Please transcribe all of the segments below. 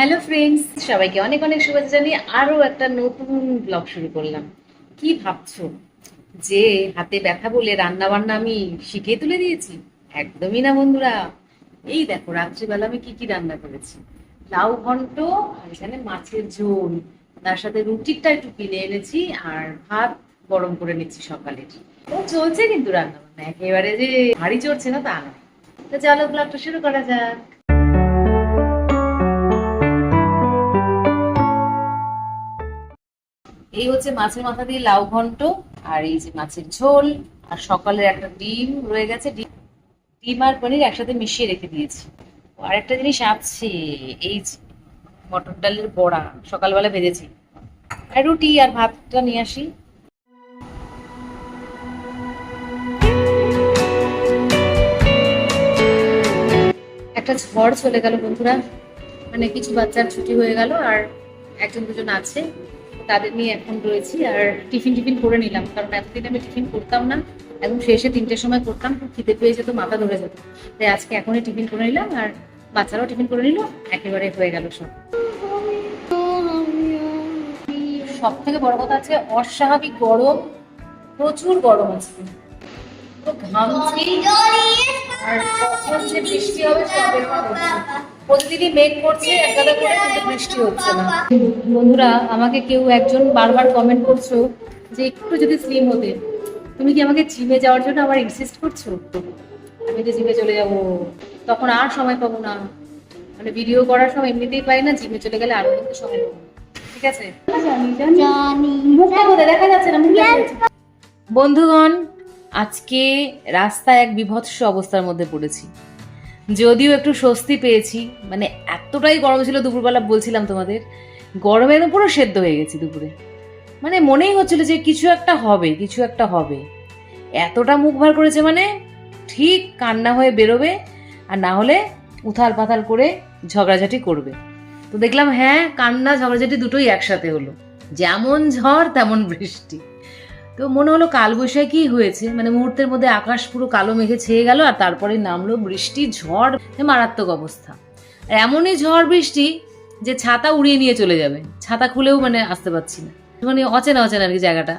Hello friends সবাইকে অনেক অনেক শুভেচ্ছা জানিয়ে আরও একটা নতুন ব্লগ শুরু করলাম। কি ভাবছ? যে হাতে ব্যথা বলে রান্না বান্না আমি শিখে তুলে দিয়েছি? একদমই না, বন্ধুরা। এই দেখো, রাত্রিবেলা আমি কি কি রান্না করেছি? লাউ ঘন্ট আর এখানে মাছের ঝোল। তার সাথে রুটিটা একটু কিনে এনেছি আর ভাত গরম করে নিচ্ছি সকালের তো চলছে কিন্তু রান্না বান্না একেবারে যে ভারী চড়ছে না, তা না তো চলো ব্লগটা শুরু করা যাক। এই হচ্ছে মাছের মাথা দিয়ে লাউ ঘন্ট, আর এই যে মাছের ঝোল, আর সকালের একটা ডিম রয়ে গেছে। ডিম ডিম আর পনির একসাথে মিশিয়ে রেখে দিয়েছি। আর একটা জিনিস আছে, এই যে মটর ডালের বড়া, সকালবেলা ভেজেছি আর রুটি আর ভাতটা নিয়ে আসি। একটা ঝড় চলে গেল বন্ধুরা। মানে কিছু বাচ্চার ছুটি হয়ে গেল, আর একজন দুজন আছে। তাদের নিয়ে এখন রয়েছি আর টিফিন টিফিন করে নিলাম। কারণ এতদিন আমি টিফিন করতাম না একদম শেষে তিনটের সময় করতাম, খুব খিদে পেয়ে যেত, মাথা ধরে যেত। তাই আজকে এখনই টিফিন করে নিলাম আর বাচ্চারাও টিফিন করে নিল, একেবারে হয়ে গেল সব। সব থেকে বড় কথা আছে, অস্বাভাবিক গরম, প্রচুর গরম আছে তো ঘামছি, আর কখন যে বৃষ্টি হবে হচ্ছে। প্রতিদিনই মেঘ করছে এক গাদা করে কিন্তু বৃষ্টি হচ্ছে না। বন্ধুরা আমাকে কেউ একজন বারবার কমেন্ট করছ যে একটু যদি স্লিম হতে তুমি কি আমাকে জিমে যাওয়ার জন্য আবার ইনসিস্ট করছ? আমি যে জিমে চলে যাব তখন আর সময় পাবো না। মানে ভিডিও করার সময় এমনিতেই পাই না জিমে চলে গেলে আরও কিন্তু সময় পাবো। ঠিক আছে? মুখটা দেখা যাচ্ছে না। বন্ধুগণ আজকে রাস্তায় এক বিভৎস অবস্থার মধ্যে পড়েছি। যদিও একটু স্বস্তি পেয়েছি মানে এতটাই গরম ছিল দুপুরবেলা, বলছিলাম তোমাদের গরমে একদম পুরো সেদ্ধ হয়ে গেছি দুপুরে। মানে মনেই হচ্ছিল যে কিছু একটা হবে, কিছু একটা হবে। এতটা মুখ ভার করেছে মানে ঠিক কান্না হয়ে বেরোবে, আর না হলে উথাল পাথাল করে ঝগড়াঝাটি করবে। তো দেখলাম হ্যাঁ কান্না, ঝগড়াঝাটি দুটোই একসাথে হলো। যেমন ঝড়, তেমন বৃষ্টি। তো মনে হলো কালবৈশাখী হয়েছে। মানে মুহূর্তের মধ্যে আকাশ পুরো কালো মেঘে ছেয়ে গেল আর তারপরে নামলো বৃষ্টি, ঝড় মারাত্মক অবস্থা। আর এমনই ঝড় বৃষ্টি যে ছাতা উড়িয়ে নিয়ে চলে যাবে। ছাতা খুলেও মানে আসতে পারছি না। মানে অচেনা অচেনা আর কি জায়গাটা।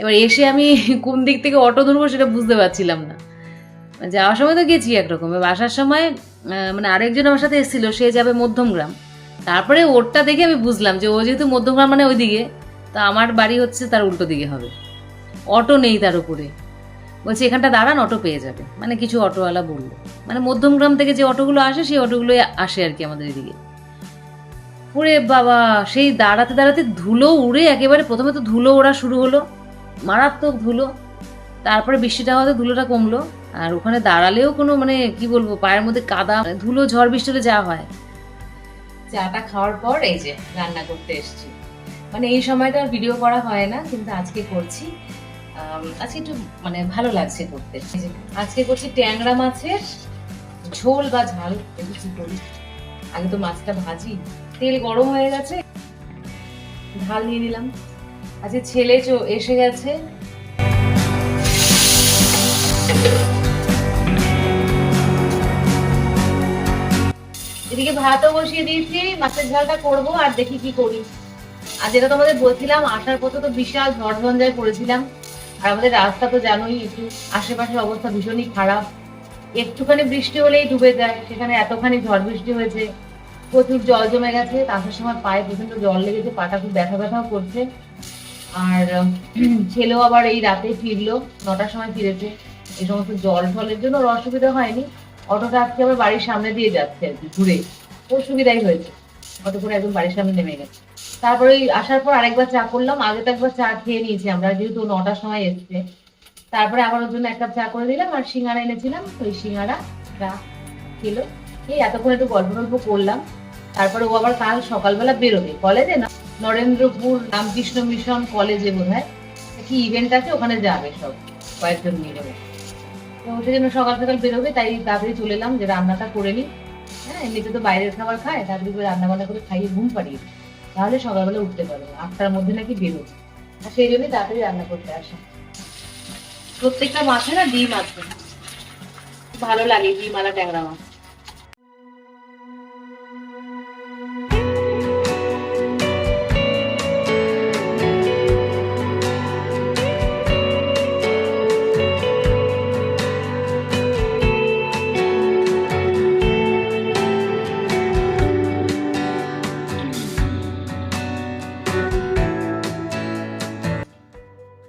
এবার এসে আমি কোন দিক থেকে অটো ধরবো সেটা বুঝতে পারছিলাম না। যাওয়ার সময় তো গেছি একরকম। এবার আসার সময় মানে আরেকজন আমার সাথে এসেছিল, সে যাবে মধ্যমগ্রাম তারপরে ওরটা দেখে আমি বুঝলাম যে ও যেহেতু মধ্যমগ্রাম মানে ওইদিকে, তো আমার বাড়ি হচ্ছে তার উল্টো দিকে হবে। অটো নেই তার উপরে। বলছে, এখানটা দাঁড়ান, অটো পেয়ে যাবে। মানে কিছু অটোওয়ালা বলল। মানে মধ্যমগ্রাম থেকে যে অটোগুলো আসে, সেই অটোগুলোই আসে আর কি আমাদের এদিকে। ওরে বাবা, সেই দাঁড়াতে দাঁড়াতে ধুলো উড়ে একেবারে প্রথমে তো ধুলো ওড়া শুরু হলো, মারাত্মক ধুলো। তারপরে বৃষ্টিটা হওয়াতে ধুলোটা কমলো, আর ওখানে দাঁড়ালেও কোনো মানে কি বলব, পায়ের মধ্যে কাদা মানে ধুলো ঝড় বৃষ্টি হলে যা হয়। চাটা খাওয়ার পর এই যে রান্না করতে এসেছি। মানে এই সময়টা আর ভিডিও করা হয় না, কিন্তু আজকে করছি। আজকে একটু মানে ভালো লাগছে করতে। আজকে করছি ট্যাংরা মাছের ঝোল বা ঝাল আগে তো মাছটা ভাজি, তেল গরম হয়ে গেছে ঢাল নিয়ে নিলাম। আজকে ছেলে চো- এসে গেছে। এদিকে ভাতও বসিয়ে দিয়েছি, মাছের ঝালটা করব আর দেখি কি করি। আর যেটা তোমাদের বলছিলাম আসার পথে তো বিশাল ঝড় ঝঞ্ঝায় পড়েছিলাম। আর আমাদের রাস্তা তো জানোই একটু আশেপাশের অবস্থা ভীষণই খারাপ। একটুখানি বৃষ্টি হলেই ডুবে যায়, সেখানে এতখানি ঝড় বৃষ্টি হয়েছে, প্রচুর জল জমে গেছে আসার সময় পায়ে প্রচণ্ড জল লেগেছে, পাটা খুব ব্যথা ব্যথাও করছে। আর ছেলেও আবার এই রাতে ফিরলো, নটার সময় ফিরেছে এই সমস্ত জল ফলের জন্য ওর অসুবিধা হয়নি, অটোটা আজকে আবার বাড়ির সামনে দিয়ে যাচ্ছে আর কি, ঘুরে ওর সুবিধাই হয়েছে। অটো করে একদম বাড়ির সামনে নেমে গেছে। তারপরে ওই আসার পর আরেকবার চা করলাম, আগে তো একবার চা খেয়ে নিয়েছি আমরা, যেহেতু নটার সময় এসছে। তারপরে আবার ওর জন্য এক কাপ চা করে দিলাম, আর সিঙ্গারা এনেছিলাম, ওই সিঙ্গারা, চা, খেলো। এই এতক্ষণ একটু গল্প টল্প করলাম। তারপরে ও আবার কাল সকালবেলা বেরোবে। কলেজে না? নরেন্দ্রপুর রামকৃষ্ণ মিশন কলেজে বোধ হয় কি ইভেন্ট আছে? ওখানে যাবে সব, কয়েকজন মিলে। তো সেই জন্য সকাল সকাল বেরোবে, তাই তাড়াতাড়ি চলে এলাম যে রান্নাটা করে নিই। হ্যাঁ এমনিতে তো বাইরের খাবার খায়, তাড়াতাড়ি করে রান্না বান্না করে খাইয়ে ঘুম পাড়িয়ে। তাহলে সকালবেলা উঠতে পারবে আটটার মধ্যে নাকি বেরোবে। আর সেই জন্যই তাড়াতাড়ি রান্না করতে আসে। প্রত্যেকটা মাছে না ডিম আছে। ভালো লাগে ডিম আলা ট্যাংরা মাছ।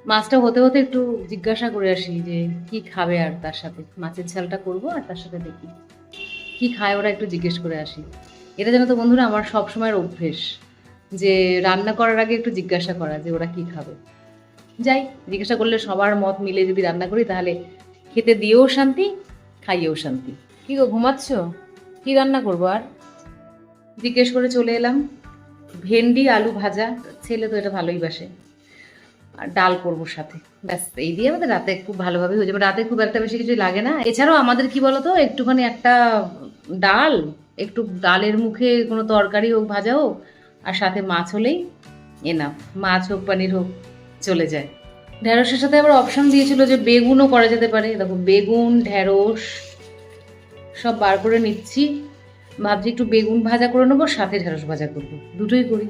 মাছটা হতে হতে একটু জিজ্ঞাসা করে আসি যে কি খাবে আর তার সাথে। মাছের ঝালটা করব আর তার সাথে দেখি। কি খায় ওরা একটু জিজ্ঞেস করে আসি। এটা যেন তো বন্ধুরা আমার সব সময়ের অভ্যেস যে রান্না করার আগে একটু জিজ্ঞাসা করা যে ওরা কি খাবে। যাই, জিজ্ঞাসা করলে সবার মত মিলে যদি রান্না করি তাহলে খেতে দিয়েও শান্তি, খাইয়েও শান্তি। কি গো, ঘুমাচ্ছ? কি রান্না করব আর? জিজ্ঞেস করে চলে এলাম। ভেন্ডি, আলু ভাজা, ছেলে তো এটা ভালোই বাসে। আর ডাল করব সাথে। ব্যাস, এই দিয়ে আমাদের রাতে খুব ভালোভাবে হয়ে যাবে। রাতে খুব একটা বেশি কিছু লাগে না। এছাড়াও আমাদের কি বলতো, একটুখানি একটা ডাল, একটু ডালের মুখে কোনো তরকারি হোক, ভাজা হোক, আর সাথে মাছ হলেই এনা মাছ হোক, পানির হোক, চলে যায়। ঢ্যাঁড়সের সাথে আবার অপশন দিয়েছিল যে বেগুনও করা যেতে পারে। দেখো, বেগুন ঢ্যাঁড়স সব বার করে নিচ্ছি। ভাবছি একটু বেগুন ভাজা করে নেব, সাথে ঢ্যাঁড়স ভাজা করব। দুটোই করি।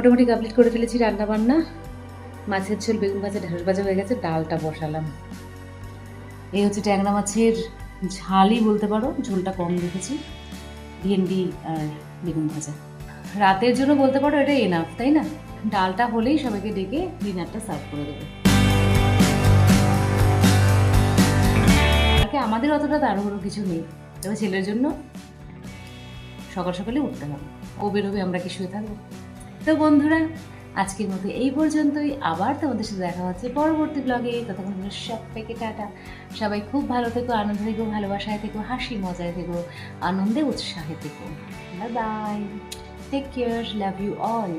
মোটামুটি কমপ্লিট করে ফেলেছি রান্নাবান্না। মাছের ঝোল, বেগুন ভাজা, ঢেঁড়স ভাজা হয়ে গেছে, ডালটা বসালাম। এই হচ্ছে ট্যাংরা মাছের ঝালই বলতে পারো, ঝোলটা কম রেখেছি, ভেন্ডি আর বেগুন ভাজা। রাতের জন্য বলতে পারো এটা এনাফ তাই না? ডালটা হলেই সবাইকে ডেকে ডিনারটা সার্ভ করে দেবে। আমাদের অতটা তাড়াহুড়ো কিছু নেই, তবে ছেলের জন্য সকাল সকালে উঠতে হবে। ও বেরোবে, আমরা কি শুয়ে থাকব? তো বন্ধুরা, আজকের মতো এই পর্যন্তই। আবার তোমাদের সাথে দেখা হচ্ছে পরবর্তী ব্লগে ততক্ষণ সব সবাইকে টাটা। সবাই খুব ভালো থেকো, আনন্দ থেকো, ভালোবাসায় থেকো, হাসি মজায় থেকো, আনন্দে উৎসাহে থেকো। Bye bye take care love you all